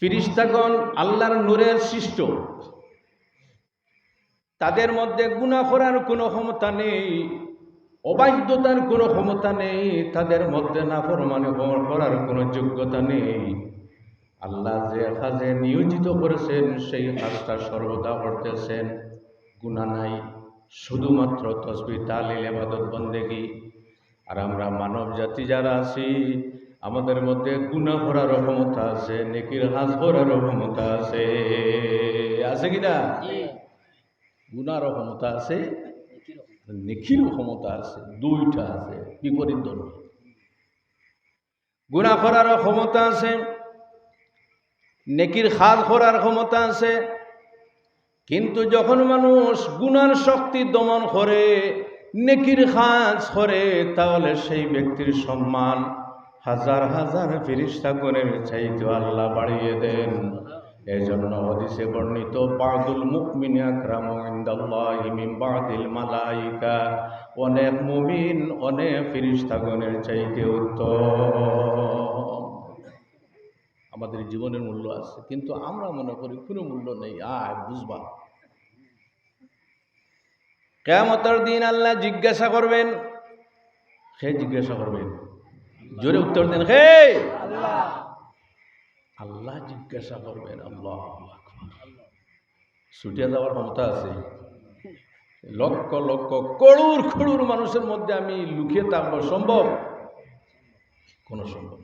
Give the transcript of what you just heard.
ফিরিস্তাগণ আল্লাহর নূরের সৃষ্ট। তাদের মধ্যে গুণা করার কোনো ক্ষমতা নেই, অবাধ্যতার কোনো ক্ষমতা নেই, তাদের মধ্যে নাফরমানি করার কোনো যোগ্যতা নেই। আল্লাহ যে কাজে নিয়োজিত করেছেন, সেই কাজটা সর্বদা করতেছেন। গুণা নাই, শুধুমাত্র তসবি, তালিল এবাদত বন্দেগি। আর আমরা মানব জাতি যারা আছি আমাদের মধ্যে গুণা ভরারও ক্ষমতা আছে নেকির হাজ ভরারও ক্ষমতা আছে আছে কিনা গুণারও ক্ষমতা আছে নেকিরও ক্ষমতা আছে দুইটা আছে বিপরীত দল। গুণা করারও ক্ষমতা আছে নেকির খাদ করার ক্ষমতা আছে কিন্তু যখন মানুষ গুনার শক্তি দমন করে নেকির খাজ করে তাহলে সেই ব্যক্তির সম্মান হাজার হাজার ফিরিস্তাগণের চাইতে আল্লাহ বাড়িয়ে দেন। এই জন্য হদিসে বর্ণিত, বাদুল মুকমিন আকরাম ইনদাল্লাহি বাদিল মালাইকা। অনেক মুমিন, অনেক ফিরিস্তাগণের চাইতে উত্তম। আমাদের জীবনের মূল্য আছে, কিন্তু আমরা মনে করি কোনো মূল্য নেই, আয়, বুঝবা কেমতর দিন আল্লাহ জিজ্ঞাসা করবেন সে জিজ্ঞাসা করবেন? জোরে উত্তর দেন হে আল্লাহ। জিজ্ঞাসা করবেন আল্লাহ ছুটিয়া যাওয়ার ক্ষমতা আছে। লক্ষ লক্ষ করুর খড়ুর মানুষের মধ্যে আমি লুকিয়ে থাকব সম্ভব? কোনো সম্ভব